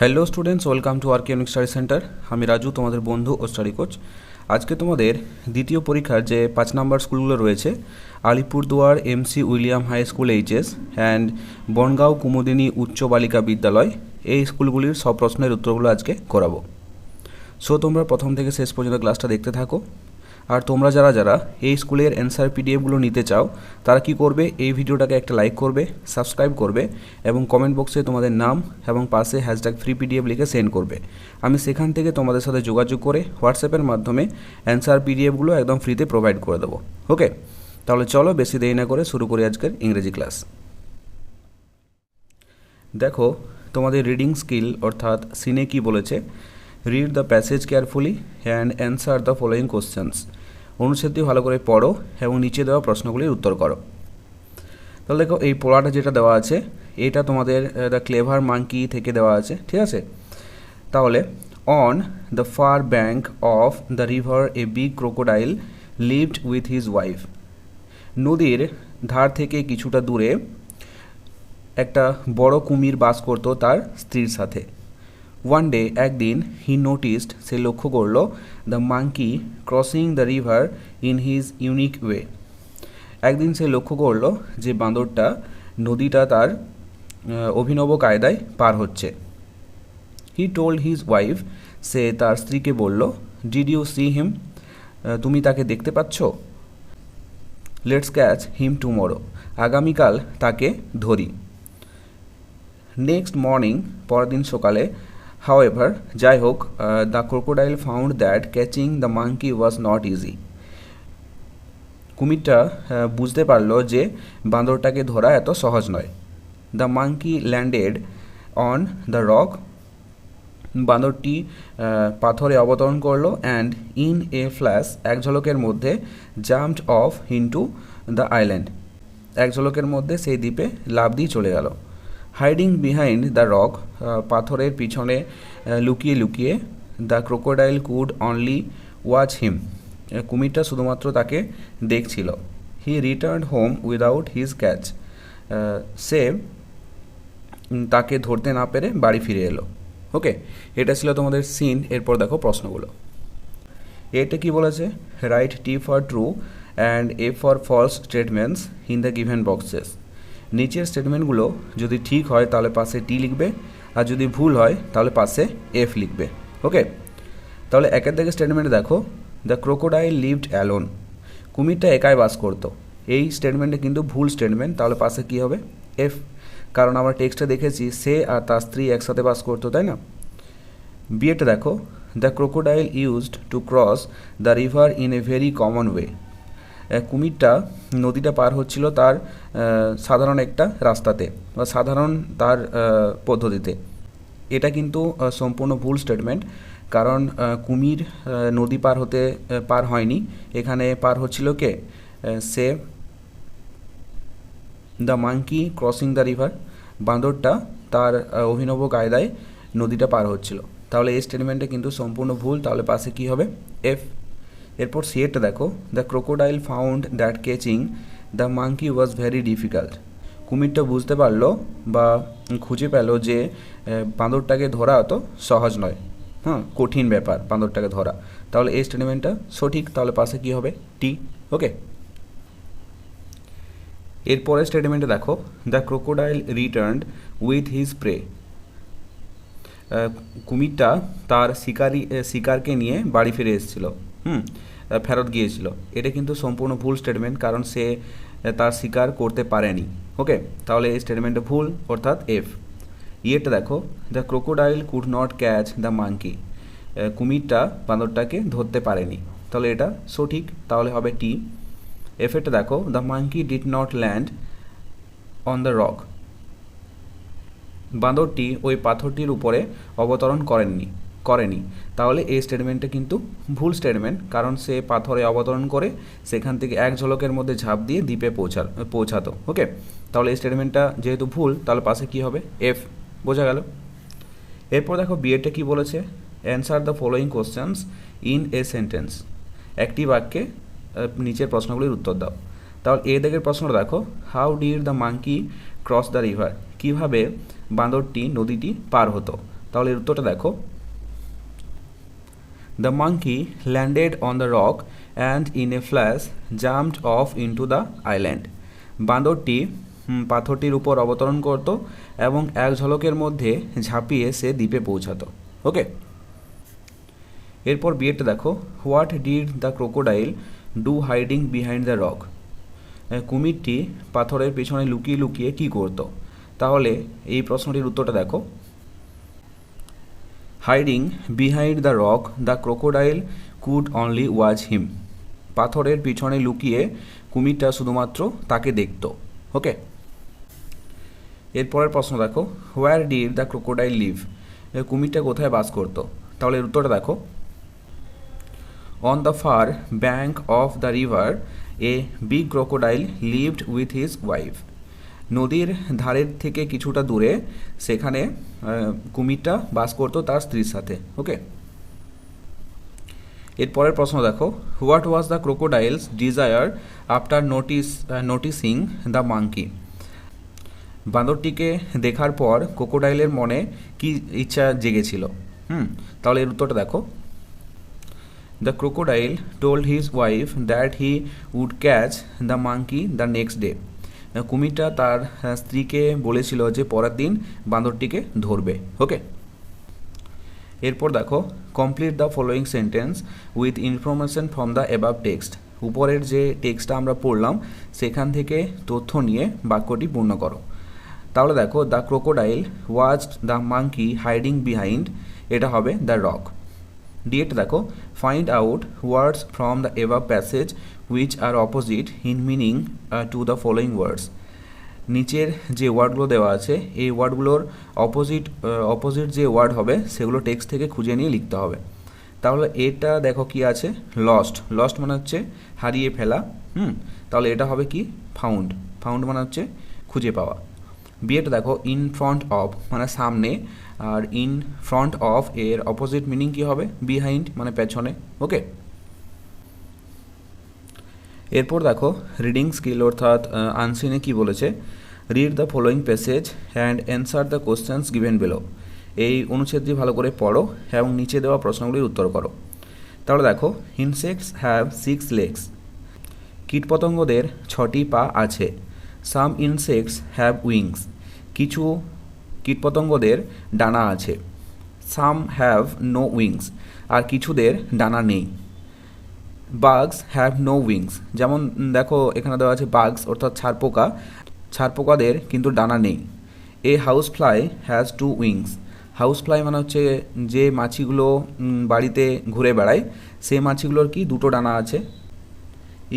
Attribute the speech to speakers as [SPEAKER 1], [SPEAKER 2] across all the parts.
[SPEAKER 1] Hello students welcome to আর কেমিক study centre আমি রাজু, তোমাদের বন্ধু ও স্টাডি কোচ আজকে তোমাদের দ্বিতীয় পরীক্ষার যে পাঁচ নাম্বার স্কুলগুলো রয়েছে, Alipurduar MC William high school HS and Bongaon Kumudini উচ্চ বালিকা বিদ্যালয়। এই স্কুলগুলির সব প্রশ্নের উত্তরগুলো আজকে করাবো। সো তোমরা প্রথম থেকে শেষ পর্যন্ত ক্লাসটা দেখতে থাকো। আর তোমরা যারা যারা এই স্কুলের অ্যান্সার পিডিএফগুলো নিতে চাও, তারা কি করবে? এই ভিডিওটাকে একটা লাইক করবে সাবস্ক্রাইব করবে এবং কমেন্ট বক্সে তোমাদের নাম এবং পাশে হ্যাশট্যাগ ফ্রি পিডিএফ লিখে সেন্ড করবে। আমি সেখান থেকে তোমাদের সাথে যোগাযোগ করে হোয়াটসঅ্যাপের মাধ্যমে অ্যান্সার পিডিএফগুলো একদম ফ্রিতে প্রোভাইড করে দেবো। ওকে তাহলে চলো বেশি দেরি না করে শুরু করি আজকের ইংরেজি ক্লাস দেখো, তোমাদের রিডিং স্কিল অর্থাৎ সিনে কি বলেছে? Read the passage carefully and answer the following questions অনুচ্ছেদটি ভালো করে পড়ো এবং নিচে দেওয়া প্রশ্নগুলির উত্তর করো। তাহলে দেখো, এই পড়াটা যেটা দেওয়া আছে, এটা তোমাদের দ্য ক্লেভার মাঙ্কি থেকে দেওয়া আছে, ঠিক আছে? তাহলে on the far bank of the river a big crocodile lived with his wife নদীর ধার থেকে কিছুটা দূরে একটা বড় কুমির বাস করতো তার স্ত্রীর সাথে। ওয়ান ডে একদিন হি নোটিসড সে লক্ষ্য করল the monkey crossing the river in his unique way একদিন সে লক্ষ্য করল যে বাঁদরটা নদীটা তার অভিনব কায়দায় পার হচ্ছে। হি টোল্ড হিজ ওয়াইফ সে তার স্ত্রীকে বলল ডিড ইউ সি হিম তুমি তাকে দেখতে পাচ্ছ? লেটস ক্যাচ হিম টুমরো আগামীকাল তাকে ধরি। নেক্সট মর্নিং পরের দিন সকালে হাউ এভার যাই হোক the crocodile found that catching the monkey was not easy কুমিরটা বুঝতে পারল যে বাঁদরটাকে ধরা এত সহজ নয়। The monkey landed on the rock বাঁদরটি পাথরে অবতরণ করল অ্যান্ড ইন এ ফ্ল্যাশ এক ঝলকের মধ্যে jumped off into the island এক ঝলকের মধ্যে সেই দ্বীপে লাভ দিয়ে চলে গেল। হাইডিং বিহাইন্ড দ্য রক পাথরের পিছনে লুকিয়ে লুকিয়ে the crocodile could only watch him কুমিরটা শুধুমাত্র তাকে দেখছিল। He return home without his catch সে তাকে ধরতে না পেরে বাড়ি ফিরে এলো। ওকে এটা ছিল তোমাদের সিন এরপর দেখো প্রশ্নগুলো। এটা কি বলেছে? Write T for true and F for false statements in the given boxes নিচের স্টেটমেন্টগুলো যদি ঠিক হয়, তাহলে পাশে টি লিখবে, আর যদি ভুল হয়, তাহলে পাশে এফ লিখবে। ওকে তাহলে একের দিকে স্টেটমেন্ট দেখো দ্য ক্রোকোডাইল লিভড অ্যালোন কুমিরটা একাই বাস করতো। এই স্টেটমেন্টে কিন্তু ভুল স্টেটমেন্ট তাহলে পাশে কী হবে? এফ কারণ আমরা টেক্সটে দেখেছি, সে আর তার স্ত্রী একসাথে বাস করতো, তাই না? বিয়েটা দেখো the crocodile used to cross the river in a very common way কুমিরটা নদীটা পার হচ্ছিল তার সাধারণ একটা রাস্তাতে বা সাধারণ তার পদ্ধতিতে। এটা কিন্তু সম্পূর্ণ ভুল স্টেটমেন্ট কারণ কুমির নদী পার হতে পার হয়নি। এখানে পার হচ্ছিল কে? সে the monkey crossing the river. বাঁদরটা তার অভিনব কায়দায় নদীটা পার হচ্ছিল। তাহলে এই স্টেটমেন্টে কিন্তু সম্পূর্ণ ভুল। তাহলে পাশে কি হবে? এফ এরপর সিএটা দেখো the crocodile found that catching the monkey was very difficult কুমিরটা বুঝতে পারল বা খুঁজে পেল যে বাঁদরটাকে ধরা অত সহজ নয়। হ্যাঁ কঠিন ব্যাপার বাঁদরটাকে ধরা। তাহলে এই স্টেটমেন্টটা সঠিক, তাহলে পাশে কি হবে? টি ওকে এরপরের স্টেটমেন্টে দেখো the crocodile return with his prey কুমিরটা তার শিকারি শিকারকে নিয়ে বাড়ি ফিরে এসেছিল। হুম ফেরত গিয়েছিল। এটা কিন্তু সম্পূর্ণ ভুল স্টেটমেন্ট কারণ সে তার শিকার করতে পারেনি। ওকে? তাহলে এই স্টেটমেন্টে ভুল, অর্থাৎ এফ ইয়েটা দেখো the crocodile could not catch the monkey কুমিরটা, বাঁদরটাকে ধরতে পারেনি। তাহলে এটা সঠিক, তাহলে হবে টি এফেটা দেখো the monkey did not land on the rock বাঁদরটি ওই পাথরটির উপরে অবতরণ করেননি। করেনি। তাহলে এই স্টেটমেন্টটা কিন্তু ভুল স্টেটমেন্ট কারণ সে পাথরে অবতরণ করে সেখান থেকে এক ঝলকের মধ্যে ঝাঁপ দিয়ে দ্বীপে পৌঁছা, পৌঁছাতো ওকে তাহলে এই স্টেটমেন্টটা যেহেতু ভুল, তাহলে পাশে কি হবে? এফ বোঝা গেল? এরপর দেখো বিএডটা কি বলেছে? Answer the following questions in a sentence একটি বাক্যে নিচের প্রশ্নগুলির উত্তর দাও। তাহলে এ দিকের প্রশ্নটা দেখো how did the monkey cross the river কীভাবে বাঁদরটি নদীটি পার হতো? তাহলে এর উত্তরটা দেখো the monkey landed on the rock and in a flash jumped off into the island বাঁদরটি পাথরটির উপর অবতরণ করত এবং এক ঝলকের মধ্যে ঝাঁপিয়ে সে দ্বীপে পৌঁছাতো। ওকে এরপর বিয়েটা দেখো। What did the crocodile do hiding behind the rock কুমিরটি পাথরের পেছনে লুকিয়ে লুকিয়ে কী করতো? তাহলে এই প্রশ্নটির উত্তরটা দেখো। Hiding behind the rock the crocodile could only watch him পাথরের পিছনে লুকিয়ে কুমিরটা শুধুমাত্র তাকে দেখত। ওকে এরপরের প্রশ্ন দেখো where did the crocodile live কুমিরটা কোথায় বাস করতো? তাহলে উত্তরটা দেখো। On the far bank of the river a big crocodile lived with his wife নদীর ধারের থেকে কিছুটা দূরে সেখানে কুমিরটা বাস করতো তার স্ত্রীর সাথে, ওকে? এরপরের প্রশ্ন দেখো। What was the crocodile's desire after notice noticing the monkey বাঁদরটিকে দেখার পর ক্রোকোডাইলের মনে কি ইচ্ছা জেগেছিল? হুম, তাহলে এর উত্তরটা দেখো। The crocodile told his wife that he would catch the monkey the next day কুমিরটা তার স্ত্রীকে বলেছিল যে পরের দিন বাঁদরটিকে ধরবে। ওকে এরপর দেখো complete the following sentence with information from the above text উপরের যে টেক্সটটা আমরা পড়লাম, সেখান থেকে তথ্য নিয়ে বাক্যটি পূর্ণ করো। তাহলে দেখো the crocodile was the monkey hiding behind এটা হবে দ্য রক ডিএট দেখো find out words from the above passage which are opposite in meaning to the following words নিচের যে ওয়ার্ডগুলো দেওয়া আছে, এই ওয়ার্ডগুলোর অপোজিট অপোজিট যে ওয়ার্ড হবে, সেগুলো টেক্সট থেকে খুঁজে নিয়ে লিখতে হবে। তাহলে এটা দেখো কি আছে? লস্ট লস্ট মানে হচ্ছে হারিয়ে ফেলা। হুম? তাহলে এটা হবে কি? ফাউন্ড ফাউন্ড মানে হচ্ছে খুঁজে পাওয়া। বিয়েটা দেখো ইন ফ্রন্ট অফ মানে সামনে, আর ইন ফ্রন্ট অফ এর অপোজিট মিনিং কি হবে? বিহাইন্ড মানে পেছনে। ওকে এরপর দেখো রিডিং স্কিল অর্থাৎ আনসিনে কি বলেছে? Read the following passage and answer the questions given below এই অনুচ্ছেদটি ভালো করে পড়ো এবং নিচে দেওয়া প্রশ্নগুলির উত্তর করো। তাহলে দেখো ইনসেক্টস হ্যাভ সিক্স লেগস কীটপতঙ্গদের ছটি পা আছে। সাম ইনসেক্টস হ্যাভ উইংস কিছু কীটপতঙ্গদের ডানা আছে। সাম হ্যাভ নো উইংস আর কিছুদের ডানা নেই। বাগস হ্যাভ নো উইংস যেমন দেখো, এখানে দেওয়া আছে বাগস অর্থাৎ ছারপোকা ছারপোকাদের কিন্তু ডানা নেই। A house fly has two wings house fly মানে হচ্ছে যে মাছিগুলো বাড়িতে ঘুরে বেড়ায়, সেই মাছিগুলোর কি দুটো ডানা আছে?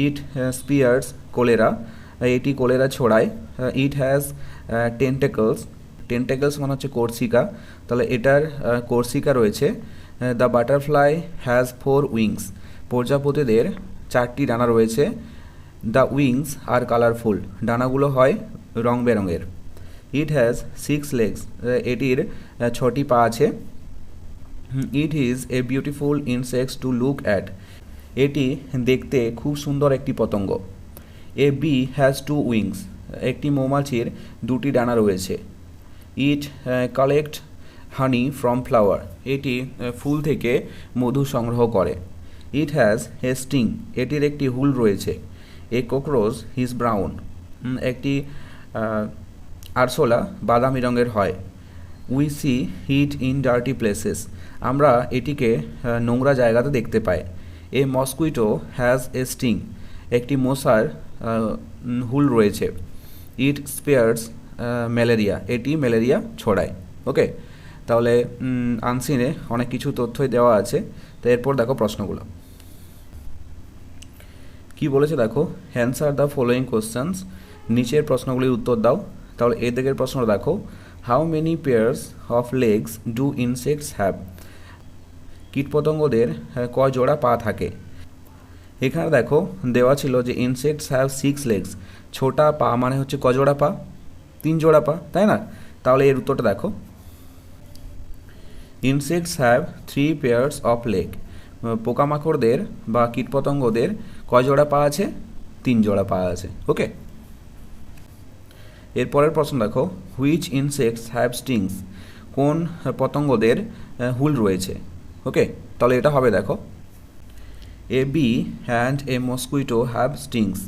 [SPEAKER 1] ইট স্পিয়ার্স কোলেরা এটি কোলেরা ছড়ায়। ইট হ্যাজ টেন্টেকলস টেন্টেকলস মানে হচ্ছে কোর্সিকা। তাহলে এটার কোর্সিকা রয়েছে। The butterfly has four wings প্রজাপতিদের চারটি ডানা রয়েছে। দ্য উইংস আর কালারফুল ডানাগুলো হয় রং বেরঙের ইট হ্যাজ সিক্স লেগস এটির ছটি পা আছে। It is a beautiful insects to look at এটি দেখতে খুব সুন্দর একটি পতঙ্গ। A bee has two wings একটি মৌমাছির দুটি ডানা রয়েছে। It collect honey from flower এটি ফুল থেকে মধু সংগ্রহ করে। ইট হ্যাজ এ স্টিং এটির একটি হুল রয়েছে। এ কোকরোচ হিজ ব্রাউন একটি আরশোলা বাদামি রঙের হয়। We see it in dirty places আমরা এটিকে নোংরা জায়গাতে দেখতে পাই। A mosquito has a sting একটি মশার হুল রয়েছে। ইট স্পেয়ার্স ম্যালেরিয়া এটি ম্যালেরিয়া ছড়ায়। ওকে তাহলে আনসিনে অনেক কিছু তথ্যই দেওয়া আছে। তো এরপর দেখো প্রশ্নগুলো। কি বলেছে দেখো অ্যান্সার দ্য ফলোয়িং কোশ্চেন্স নিচের প্রশ্নগুলির উত্তর দাও, তাহলে এ দিকের প্রশ্ন দেখো how many pairs of legs do insects have কীটপতঙ্গদের কয় জোড়া পা থাকে? এখানে দেখো, দেওয়া ছিল যে ইনসেক্টস হ্যাভ সিক্স লেগস ছোটা পা মানে হচ্ছে ক জোড়া পা? তিন জোড়া পা, তাই না? তাহলে এর উত্তরটা দেখো। Insects have three pairs of leg পোকামাকড়দের বা কীটপতঙ্গদের কয় জোড়া পা আছে? তিন জোড়া পা আছে। ওকে এরপরের প্রশ্ন দেখো হুইচ ইনসেক্টস হ্যাভ স্টিংস কোন পতঙ্গদের হুল রয়েছে? ওকে তাহলে এটা হবে দেখো। A bee and a mosquito have stings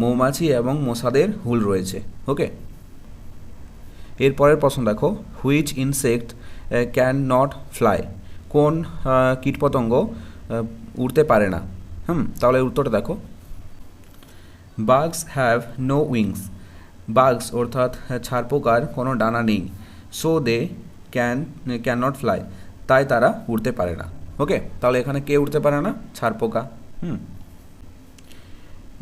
[SPEAKER 1] মৌমাছি এবং মশাদের হুল রয়েছে। ওকে এরপরের প্রশ্ন দেখো which insect can not fly কোন কীটপতঙ্গ উড়তে পারে না? হুম, তাহলে উত্তরটা দেখো। Bugs have no wings bugs অর্থাৎ ছারপোকার কোনো ডানা নেই। So they can can not fly তাই তারা উড়তে পারে না। ওকে তাহলে এখানে কে উড়তে পারে না? ছারপোকা হুম।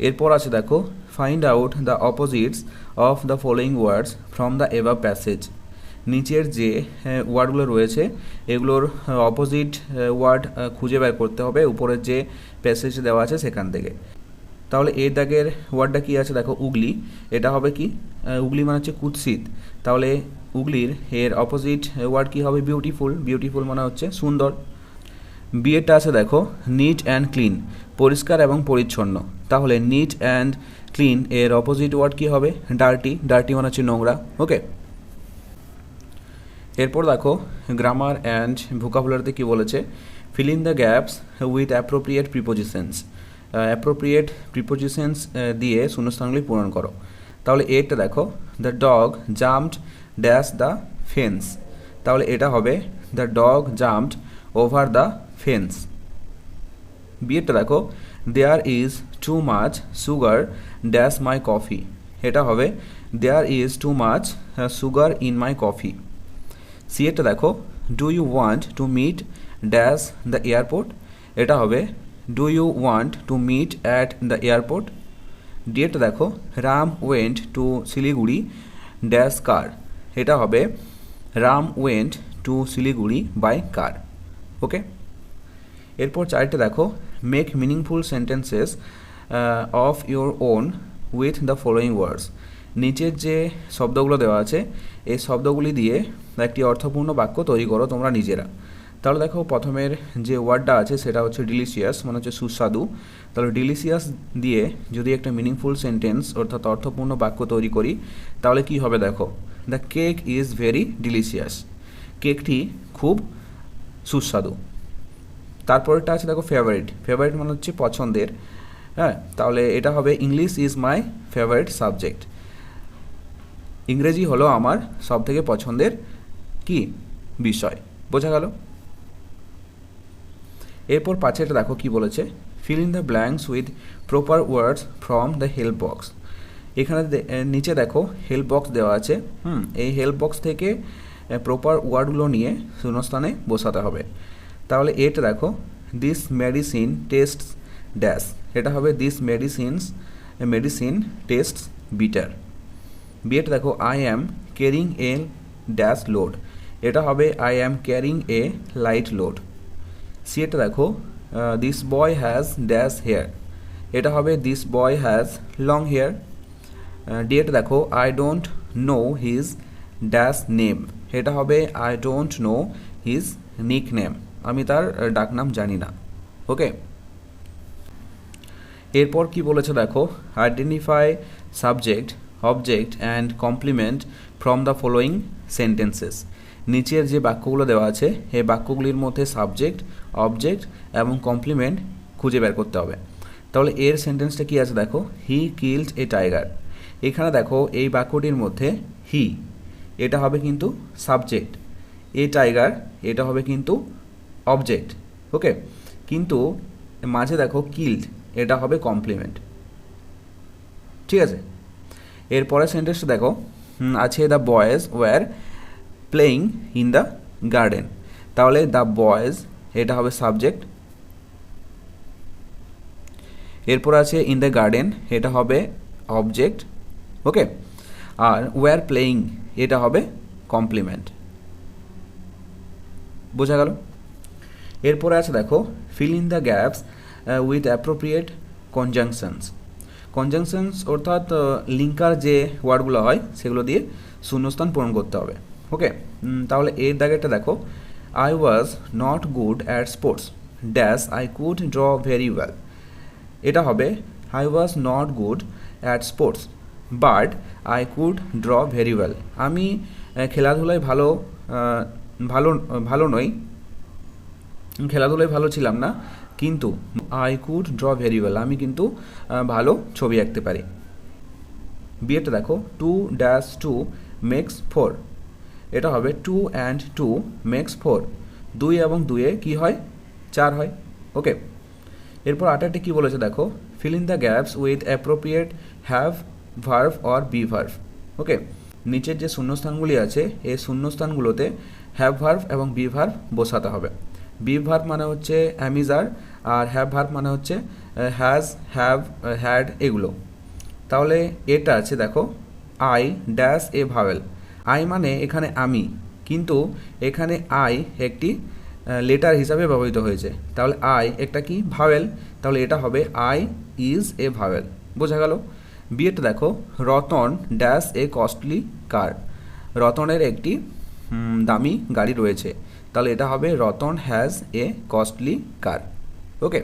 [SPEAKER 1] এরপর আছে দেখো find out the opposites of the following words from the above passage নিচের যে ওয়ার্ডগুলো রয়েছে, এগুলোর অপোজিট ওয়ার্ড খুঁজে বের করতে হবে, উপরের যে প্যাসেজ দেওয়া আছে সেখান থেকে। তাহলে এর দাগের ওয়ার্ডটা কি আছে? দেখো, উগলি। এটা হবে কি? উগলি মানে হচ্ছে কুৎসিত। তাহলে উগলির এর অপোজিট ওয়ার্ড কি হবে? বিউটিফুল বিউটিফুল মানে হচ্ছে সুন্দর। বিয়েটা আছে, দেখো নিট অ্যান্ড ক্লিন পরিষ্কার এবং পরিচ্ছন্ন। তাহলে নিট অ্যান্ড ক্লিন এর অপোজিট ওয়ার্ড কি হবে? ডার্টি ডার্টি মানে হচ্ছে নোংরা। ওকে এরপর দেখো গ্রামার অ্যান্ড ভোকাবুলারিতে কি বলেছে? Fill in the gaps with appropriate prepositions appropriate prepositions দিয়ে শূন্যস্থানগুলি পূরণ করো। তাহলে এটা দেখো the dog jumped dash the fence তাহলে এটা হবে the dog jumped over the fence বিয়েরটা দেখো there is too much sugar dash my coffee এটা হবে there is too much sugar in my coffee C এটা দেখো do you want to meet dash the airport এটা হবে do you want to meet at the airport D এটা দেখো Ram went to Siliguri dash car এটা হবে Ram went to Siliguri by car okay এরপর চারটে দেখো make meaningful sentences of your own with the following words নিচের যে শব্দগুলো দেওয়া আছে, এই শব্দগুলি দিয়ে একটি অর্থপূর্ণ বাক্য তৈরি করো তোমরা নিজেরা। তাহলে দেখো প্রথমের যে ওয়ার্ডটা আছে সেটা হচ্ছে ডিলিশিয়াস মানে হচ্ছে সুস্বাদু। তাহলে ডিলিশিয়াস দিয়ে যদি একটা মিনিংফুল সেন্টেন্স অর্থাৎ অর্থপূর্ণ বাক্য তৈরি করি, তাহলে কি হবে দেখো? The cake is very delicious কেকটি খুব সুস্বাদু। তারপরটা আছে দেখো ফেভারিট ফেভারিট মানে হচ্ছে পছন্দের। হ্যাঁ তাহলে এটা হবে English is my favourite subject ইংরেজি হলো আমার সব থেকে পছন্দের কি বিষয়? বোঝা গেল? এরপর পাঁচেটা দেখো কি বলেছে। Fill in the blanks with proper words from the help box এখানে নিচে দেখো হেল্প বক্স দেওয়া আছে। হুম, এই হেল্প বক্স থেকে প্রপার ওয়ার্ডগুলো নিয়ে শূন্যস্থানে বসাতে হবে। তাহলে এটা দেখো দিস মেডিসিন টেস্ট ড্যাশ এটা হবে this medicines medicine taste bitter বিয়েটা দেখো I am carrying a dash load এটা হবে I am carrying a light load সিএটা দেখো this boy has dash hair এটা হবে this boy has long hair ডিএটা দেখো I don't know his dash name এটা হবে I don't know his nick name আমি তার ডাকনাম জানি না। ওকে এরপর কি বলেছে দেখো identify subject object and complement from the following sentences নিচের যে বাক্যগুলো দেওয়া আছে, এই বাক্যগুলির মধ্যে সাবজেক্ট অবজেক্ট এবং কমপ্লিমেন্ট খুঁজে বের করতে হবে। তাহলে এর সেন্টেন্সটা কি আছে দেখো? হি কিল্ড এ টাইগার এখানে দেখো, এই বাক্যটির মধ্যে হি এটা হবে কিন্তু সাবজেক্ট এ টাইগার এটা হবে কিন্তু অবজেক্ট ওকে কিন্তু মাঝে দেখো কিল্ড এটা হবে কমপ্লিমেন্ট ঠিক আছে? এরপরের সেন্টেন্সটা দেখো আছে the boys were playing in the garden তাহলে দ্য বয়েজ এটা হবে সাবজেক্ট এরপর আছে ইন দ্য গার্ডেন এটা হবে অবজেক্ট ওকে আর ওয়ার প্লেয়িং এটা হবে কমপ্লিমেন্ট বোঝা গেল? এরপরে আছে দেখো fill in the gaps with appropriate conjunctions conjunctions অর্থাৎ লিঙ্কার যে ওয়ার্ডগুলো হয়, সেগুলো দিয়ে শূন্যস্থান পূরণ করতে হবে। ওকে তাহলে এর দাগেরটা দেখো। I was not good at sports dash I could draw very well এটা হবে I was not good at sports but I could draw very well আমি খেলাধুলায় ভালো ভালো ভালো নই। খেলাধুলায় ভালো ছিলাম না, কিন্তু I could draw very well আমি কিন্তু ভালো ছবি আঁকতে পারি। বিয়েটা দেখো two dash two makes four এটা হবে two and two makes four দুই এবং দুয়ে কি হয়? চার হয়। ওকে এরপর আটারটি কী বলেছে দেখো? Fill in the gaps with appropriate have verb or be verb okay নিচের যে শূন্যস্থানগুলি আছে, এই শূন্যস্থানগুলোতে হ্যাভ ভার্ভ এবং বি ভার্ভ বসাতে হবে। বি ভার্ভ মানে হচ্ছে অ্যামিজার আর হ্যাভ ভার্ভ মানে হচ্ছে হ্যাজ হ্যাভ হ্যাড এগুলো। তাহলে এটা আছে দেখো I dash a vowel I মানে এখানে আমি, কিন্তু এখানে আই একটি লেটার হিসাবে ব্যবহৃত হয়েছে। তাহলে আই একটা কি? ভাওয়েল তাহলে এটা হবে আই ইজ এ ভাওয়েল বোঝা গেল? বিয়েটা দেখো, Ratan dash a costly car রতনের একটি দামি গাড়ি রয়েছে। তাহলে এটা হবে Ratan has a costly car okay.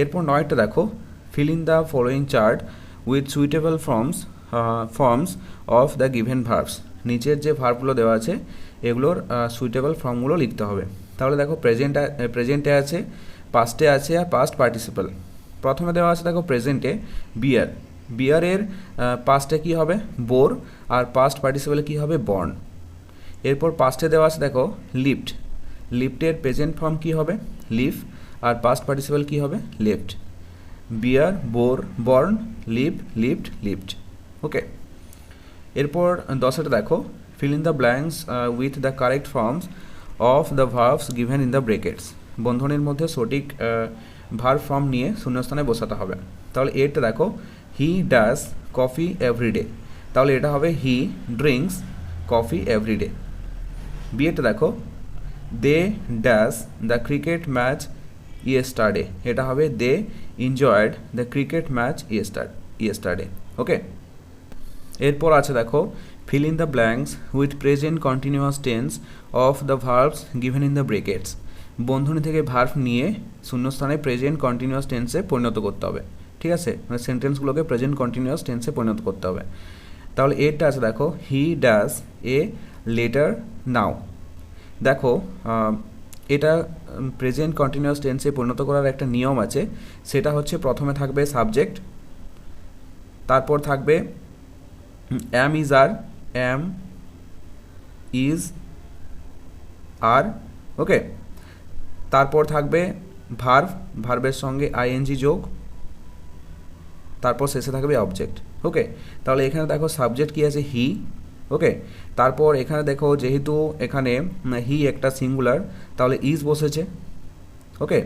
[SPEAKER 1] এরপর নয়টা দেখো। Fill in the following chart with suitable forms forms of the given verbs নিচের যে ভার্বগুলো দেওয়া আছে, এগুলোর সুইটেবল ফর্মগুলো লিখতে হবে। তাহলে দেখো প্রেজেন্ট প্রেজেন্টে আছে পাস্টে আছে আর পাস্ট পার্টিসিপাল প্রথমে দেওয়া আছে দেখো প্রেজেন্টে বিয়ার বিয়ারের পাস্টে কী হবে? বোর আর পাস্ট পার্টিসিপালে কী হবে? বর্ন এরপর পাস্টে দেওয়া আছে দেখো লিফট লিফটের প্রেজেন্ট ফর্ম কী হবে? লিফ আর পাস্ট পার্টিসিপাল কী হবে? Left bear bore born leave lift lift okay এরপর দশটা দেখো। Fill in the blanks with the correct forms of the verbs given in the brackets বন্ধনীর মধ্যে সঠিক ভার্ভ ফর্ম নিয়ে শূন্যস্থানে বসাতে হবে। তাহলে এরটা দেখো। হি ডাস কফি এভরিডে তাহলে এটা হবে হি ড্রিঙ্কস কফি এভরিডে বিয়েটা দেখো। They dash the cricket match yesterday এটা হবে they enjoyed the cricket match yester yesterday okay এরপর আছে দেখো fill in the blanks with present continuous tense of the verbs given in the brackets বন্ধনী থেকে verb নিয়ে শূন্যস্থানে প্রেজেন্ট কন্টিনিউয়াস টেন্সে পরিণত করতে হবে। ঠিক আছে? মানে সেন্টেন্সগুলোকে প্রেজেন্ট কন্টিনিউয়াস টেন্সে পরিণত করতে হবে। তাহলে এরটা আছে দেখো হি ডাজ এ লেটার নাও দেখো এটা প্রেজেন্ট কন্টিনিউয়াস টেন্সে পরিণত করার একটা নিয়ম আছে। সেটা হচ্ছে প্রথমে থাকবে সাবজেক্ট তারপর থাকবে am is R am is আর ওকে তারপর থাকবে ভার্ভ ভার্ভের সঙ্গে আইএনজি যোগ, তারপর শেষে থাকবে অবজেক্ট ওকে তাহলে এখানে দেখো সাবজেক্ট কি আছে? হি ওকে তারপর এখানে দেখো যেহেতু এখানে হি একটা সিঙ্গুলার তাহলে ইজ বসেছে ওকে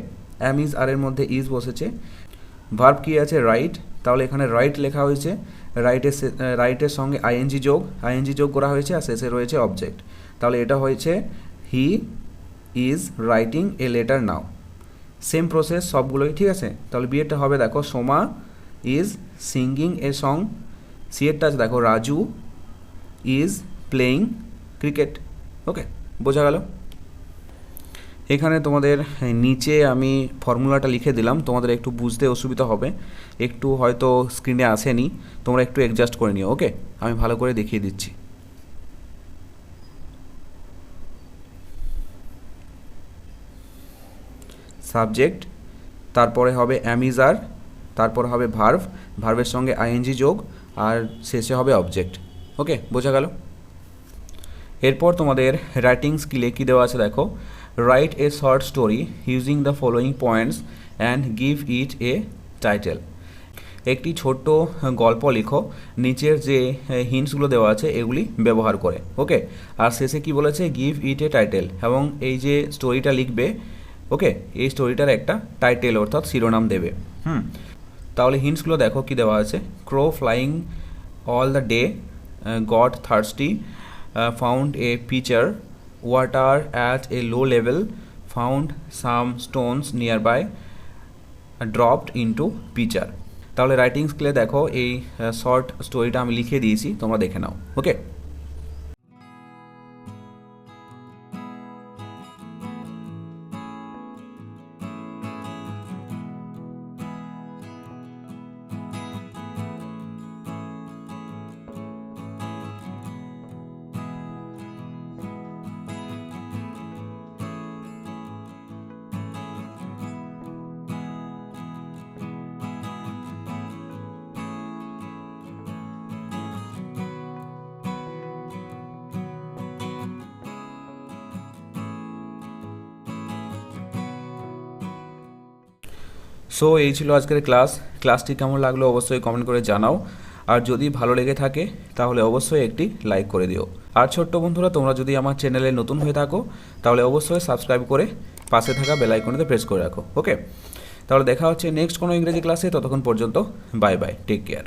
[SPEAKER 1] অ্যাম ইজ আর এর মধ্যে ইজ বসেছে। ভার্ব কি আছে? রাইট তাহলে এখানে রাইট লেখা হয়েছে। রাইটের রাইটের সঙ্গে আইএনজি যোগ আইএনজি যোগ করা হয়েছে আর শেষে রয়েছে অবজেক্ট তাহলে এটা হয়েছে he is writing a letter now same process সবগুলোই, ঠিক আছে? তাহলে বিয়েটা হবে, দেখো, Soma is singing a song সিয়েরটা আছে, দেখো, Raju is playing cricket okay বোঝা গেল? এখানে তোমাদের নিচে আমি ফর্মুলাটা লিখে দিলাম। তোমাদের একটু বুঝতে অসুবিধা হবে। একটু হয়তো স্ক্রিনে আসেনি। তোমরা একটু অ্যাডজাস্ট করে নিও ওকে আমি ভালো করে দেখিয়ে দিচ্ছি। সাবজেক্ট তারপরে হবে অ্যামিজার তারপরে হবে ভার্ভ ভার্ভের সঙ্গে আইএনজি যোগ, আর শেষে হবে অবজেক্ট ওকে বোঝা গেল? এরপর তোমাদের রাইটিং স্কিলে কী দেওয়া আছে দেখো। Write a short story using the following points and give it a title একটি ছোট্ট গল্প লেখো, নিচের যে হিন্টসগুলো দেওয়া আছে, এগুলি ব্যবহার করে ওকে আর শেষে কি বলেছে? গিভ ইট এ টাইটেল এবং এই যে স্টোরিটা লিখবে ওকে এই স্টোরিটার একটা টাইটেল অর্থাৎ শিরোনাম দেবে, হুম? তাহলে হিন্টসগুলো দেখো কি দেওয়া আছে? Crow flying all the day got thirsty found a pitcher water at a low level found some stones nearby dropped into pitcher তাহলে রাইটিং স্কিলে দেখো এই শর্ট স্টোরিটা আমি লিখে দিয়েছি তোমরা দেখে নাও ওকে সো এই ছিল আজকের ক্লাস ক্লাসটি কেমন লাগল অবশ্যই কমেন্ট করে জানাও। আর যদি ভালো লেগে থাকে, তাহলে অবশ্যই একটি লাইক করে দিও। আর ছোট্ট বন্ধুরা, তোমরা যদি আমার চ্যানেলে নতুন হয়ে থাকো, তাহলে অবশ্যই সাবস্ক্রাইব করে পাশে থাকা বেল আইকনেতে প্রেস করে রাখো। ওকে তাহলে দেখা হচ্ছে নেক্সট কোনো ইংরেজি ক্লাসে ততক্ষণ পর্যন্ত বাই বাই টেক কেয়ার